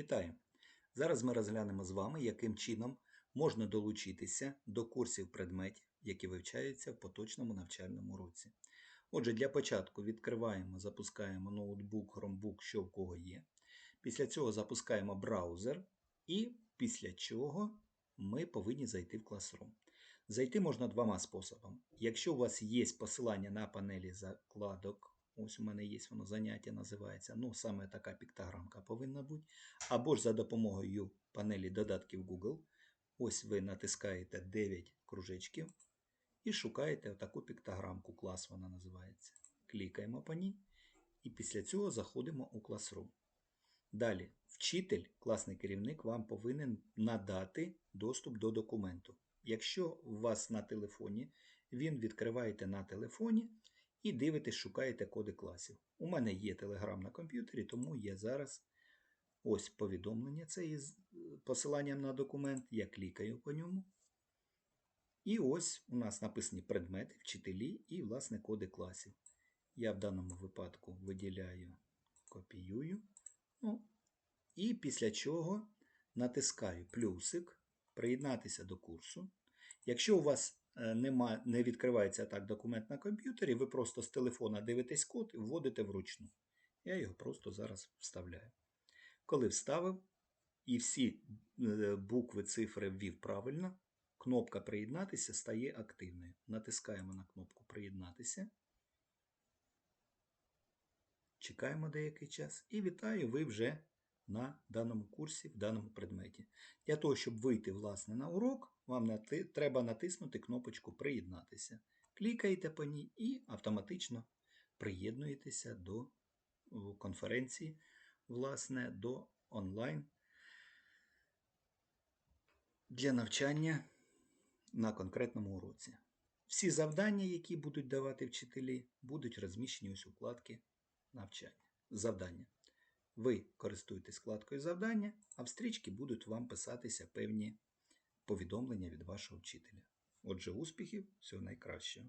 Вітаю! Зараз ми розглянемо з вами, яким чином можна долучитися до курсів предметів, які вивчаються в поточному навчальному році. Отже, для початку відкриваємо, запускаємо ноутбук, Chromebook, що в кого є. Після цього запускаємо браузер, і після чого ми повинні зайти в Classroom. Зайти можна двома способами. Якщо у вас є посилання на панелі закладок, ось у мене є воно заняття, називається, ну саме така піктограмка повинна бути. Або ж за допомогою панелі додатків Google. Ось ви натискаєте 9 кружечків і шукаєте таку піктограмку, клас вона називається. Клікаємо по ній і після цього заходимо у Classroom. Далі, вчитель, класний керівник, вам повинен надати доступ до документу. Якщо у вас на телефоні, він відкриваєте на телефоні і дивитесь, шукаєте коди класів. У мене є Telegram на комп'ютері, тому є зараз ось повідомлення це із посиланням на документ. Я клікаю по ньому. І ось у нас написані предмети, вчителі і, власне, коди класів. Я в даному випадку виділяю, копіюю. Ну, і після чого натискаю плюсик, приєднатися до курсу. Якщо у вас е, нема, не відкривається так документ на комп'ютері, ви просто з телефона дивитесь код і вводите вручну. Я його просто зараз вставляю. Коли вставив і всі е, букви, цифри ввів правильно, кнопка Приєднатися стає активною. Натискаємо на кнопку Приєднатися. Чекаємо деякий час і вітаю, ви вже на даному курсі, в даному предметі. Для того, щоб вийти власне, на урок, вам нати... треба натиснути кнопочку Приєднатися. Клікаєте по ній і автоматично приєднуєтеся до конференції, власне, до онлайн для навчання на конкретному уроці. Всі завдання, які будуть давати вчителі, будуть розміщені ось у вкладки навчання. Завдання. Ви користуєтесь вкладкою завдання, а в стрічці будуть вам писатися певні повідомлення від вашого вчителя. Отже, успіхів, всього найкращого!